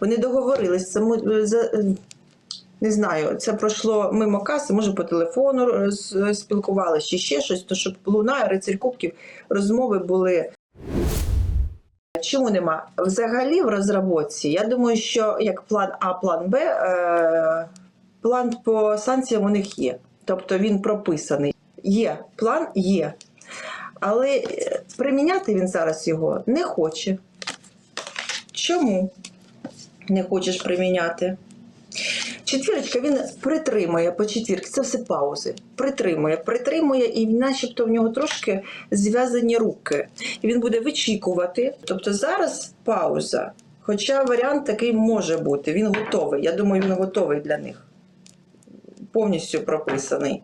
Вони договорились, це не знаю, це пройшло мимо каси, може по телефону роз- спілкувалися, чи ще щось, то щоб лунає рицарь кубків, розмови були. Чому нема? Взагалі в розробці, я думаю, що як план А, план Б, е, план по санкціям у них є. Тобто він прописаний. Є, план є. Але е, приміняти він зараз його не хоче. Чому не хочеш приміняти? Четвірочка він притримує по четвірки, це все паузи. Притримує, притримує, і начебто в нього трошки зв'язані руки. І він буде вичікувати. Тобто зараз пауза. Хоча варіант такий може бути. Він готовий. Я думаю, він готовий для них. Повністю прописаний.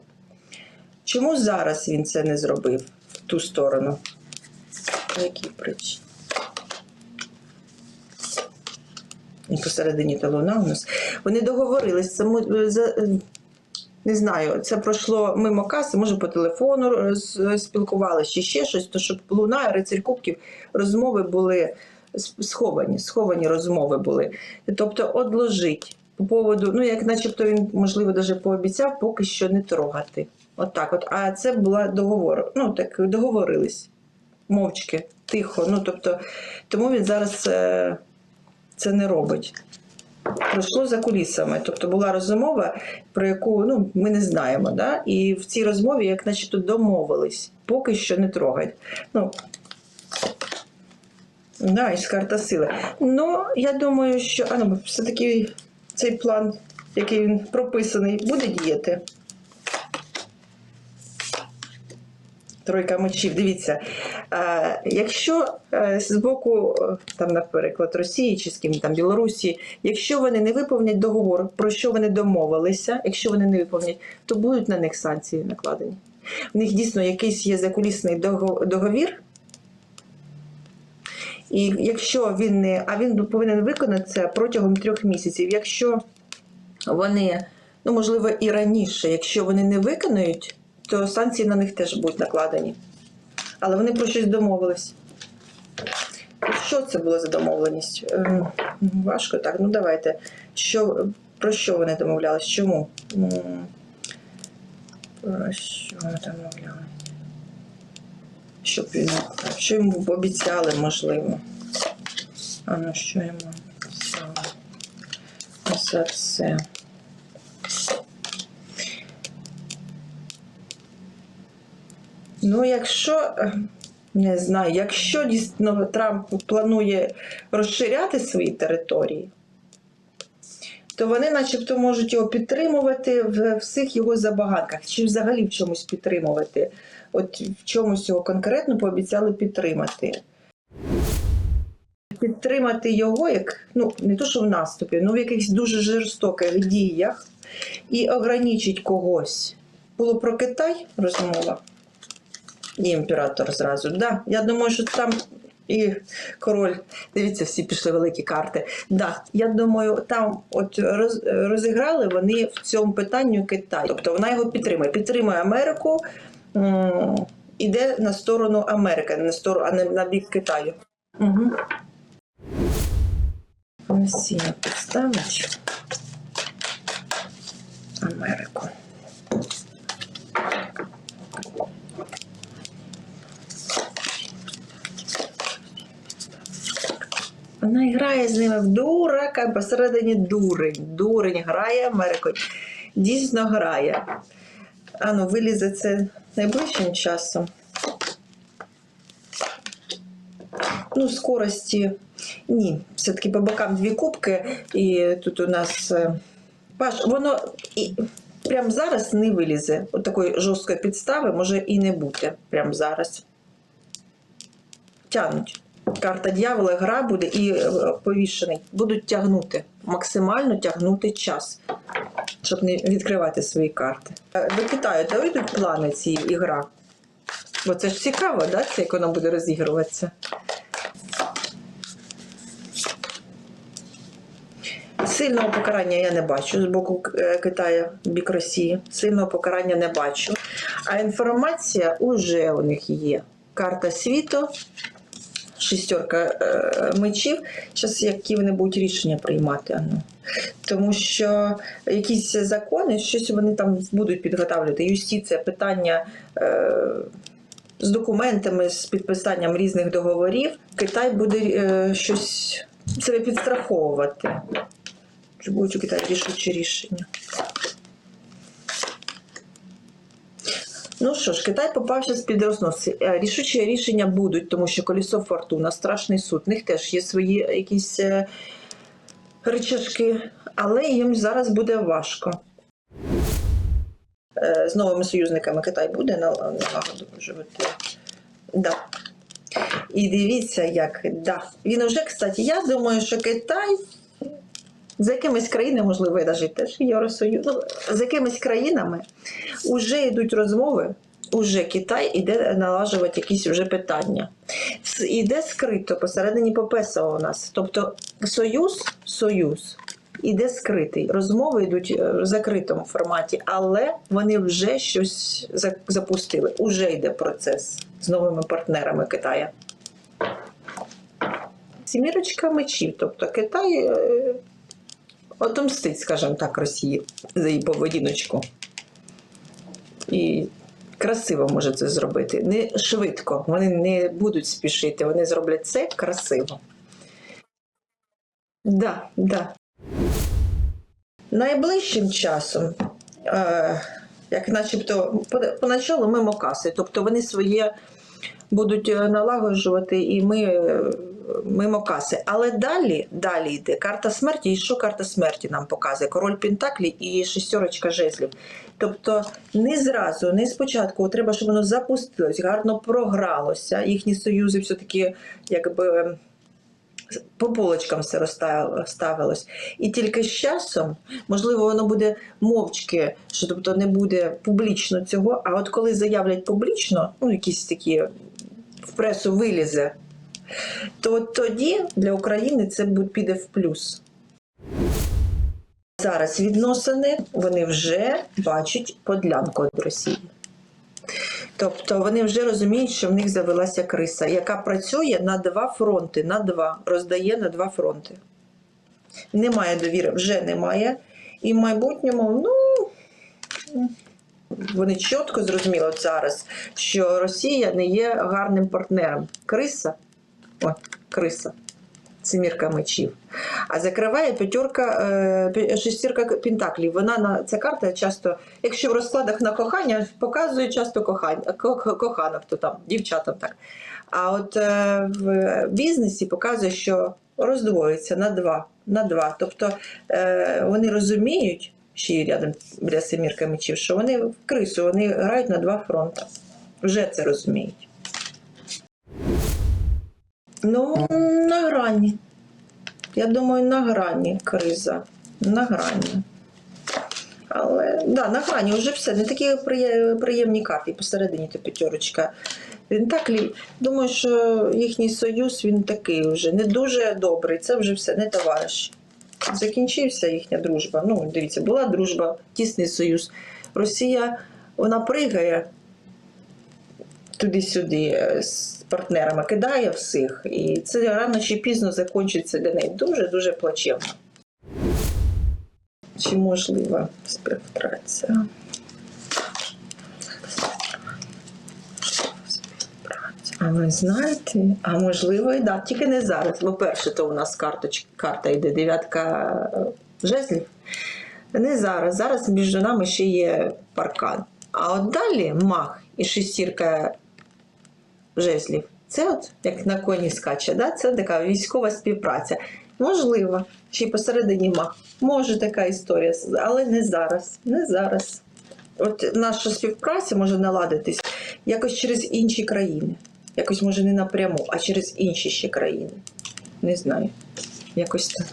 Чому зараз він це не зробив в ту сторону? По якій причині? І посередині та луна у нас. Вони договорились. Це за- не знаю, це пройшло мимо каси, може по телефону роз- спілкувалися, чи ще щось, то щоб луна, рицарь кубків, розмови були сховані, сховані розмови були. Тобто одложить по поводу, ну як начебто він, можливо, навіть пообіцяв поки що не трогати. От так от. А це була договор. Ну, так договорились. Мовчки, тихо. Ну, тобто, тому він зараз е, це не робить. Пройшло за кулісами. Тобто була розмова, про яку ну, ми не знаємо. Да? І в цій розмові, як начебто, домовились, поки що не трогать. Ну, да, і карта сили. Ну, я думаю, що ну, все-таки цей план, який він прописаний, буде діяти. Тройка мечів. Дивіться, е, якщо е, з боку, е, там, наприклад, Росії чи з ким там Білорусі, якщо вони не виповнять договор, про що вони домовилися, якщо вони не виповнять, то будуть на них санкції накладені. В них дійсно якийсь є закулісний договір. І якщо він не, а він повинен виконати це протягом трьох місяців. Якщо вони, ну можливо, і раніше, якщо вони не виконають, то санкції на них теж будуть накладені. Але вони про щось домовились. Що це було за домовленість? Ем, Важко так. Ну давайте. Що, про що вони домовлялись? Чому? Про що вони домовлялись? Щоб що йому обіцяли, можливо. А ну що йому обіцяли? За це. Ну, якщо е, не знаю, якщо дійсно Трамп планує розширяти свої території, то вони, начебто, можуть його підтримувати в всіх його забаганках, чи взагалі в чомусь підтримувати. От в чомусь його конкретно пообіцяли підтримати. Підтримати його як ну не то, що в наступі, ну в якихось дуже жорстоких діях і ограничить когось. Було про Китай розмова. І імператор зразу. Да, я думаю, що там і король. Дивіться, всі пішли великі карти. Да, я думаю, там от роз, розіграли вони в цьому питанню Китай. Тобто вона його підтримує. Підтримує Америку, іде на сторону Америки, на сторону, а не на бік Китаю. Угу. Росія підставить Америку. Вона грає з ними в дурака посередині дурень. Дурень грає Америкою. Дійсно грає. А ну, вилізе це найближчим часом. Ну, скорості. Ні, все-таки по бокам дві кубки, і тут у нас е, паш, воно і прямо зараз не вилізе. От такої жорсткої підстави може і не бути прямо зараз. Тягнуть. Карта дьявола, гра буде і е, повішений. Будуть тягнути, максимально тягнути час, щоб не відкривати свої карти. Е, До Китаю дойдуть плани ці ігра. Бо це ж цікаво, да? це як воно буде розігруватися. Сильного покарання я не бачу з боку е, Китаю бік Росії. Сильного покарання не бачу. А інформація вже у них є. Карта світу, шістерка е, мечів. Зараз які вони будуть рішення приймати. Ану. Тому що якісь закони, щось вони там будуть підготовлювати. Юстиція, питання. Е, з документами, з підписанням різних договорів, Китай буде е, щось себе підстраховувати. Чи будуть у Китаї рішучі рішення? Ну що ж, Китай попався з під рознос. Е, Рішучі рішення будуть, тому що колесо фортуна, страшний суд, в них теж є свої якісь е, рычажки, але їм зараз буде важко. Е, З новими союзниками Китай буде налагоджувати. Да. І дивіться, як да. Він вже, кстати, я думаю, що Китай з якимись країнами, можливо, і навіть теж Євросоюз, ну, з якимись країнами вже йдуть розмови, уже Китай іде налажувати якісь вже питання. Іде скрито посередині ППСО у нас. Тобто союз, союз іде скритий. Розмови йдуть е, в закритому форматі, але вони вже щось запустили. Уже йде процес з новими партнерами Китая. Сімірочка мечів, тобто Китай е, отомстить, скажімо так, Росії за її поведіночку. І красиво може це зробити. Не швидко. Вони не будуть спішити, вони зроблять це красиво. Да, да. Найближчим часом, е, як начебто, поначалу мимо каси, тобто вони своє будуть е, налагоджувати і ми е, мимо каси. Але далі, далі йде карта смерті. І що карта смерті нам показує? Король Пентаклі і шестерочка жезлів. Тобто не зразу, не спочатку, треба, щоб воно запустилось, гарно програлося. Їхні союзи все-таки якби по полочкам все розставилось. І тільки з часом, можливо, воно буде мовчки, що тобто не буде публічно цього. А от коли заявлять публічно, ну якісь такі в пресу вилізе, то тоді для України це піде в плюс. Зараз відносини вони вже бачать подлянку від Росії. Тобто вони вже розуміють, що в них завелася криса, яка працює на два фронти, на два, роздає на два фронти. Немає довіри, вже немає. І в майбутньому, ну вони чітко зрозуміли зараз, що Росія не є гарним партнером. Криса, о, криса, семірка мечів. А закриває п'ятерка, е, шестірка пентаклів. Вона на ця карта часто, якщо в розкладах на кохання, показує часто ко- коханок, то там дівчатам так. А от е, в бізнесі показує, що роздвоюється на два. На два. Тобто вони розуміють, ще й рядом біля семірка мечів, що вони в крису, вони грають на два фронти. Вже це розуміють. Ну, на грані. Я думаю, на грані криза. На грані. Але да, на грані вже все. Не такі приємні карти. Посередині то п'ятерочка. Він так думаю, що їхній союз він такий вже не дуже добрий. Це вже все не товариш. Закінчився їхня дружба. Ну, дивіться, була дружба, тісний союз. Росія вона пригає туди-сюди е, партнерами, кидає всіх. І це рано чи пізно закінчиться для неї дуже-дуже плачевно. Чи можлива співпраця? А ви знаєте, а можливо і да, тільки не зараз. Бо перше, то у нас карточ, карта йде дев'ятка е, жезлів. Не зараз. Зараз між нами ще є паркан. А от далі мах і шестірка жезлів. Це от як на коні скаче, да? це така військова співпраця. Можливо, й посередині мах. Може така історія, але не зараз. Не зараз. От наша співпраця може наладитись якось через інші країни. Якось може не напряму, а через інші ще країни. Не знаю. Якось так.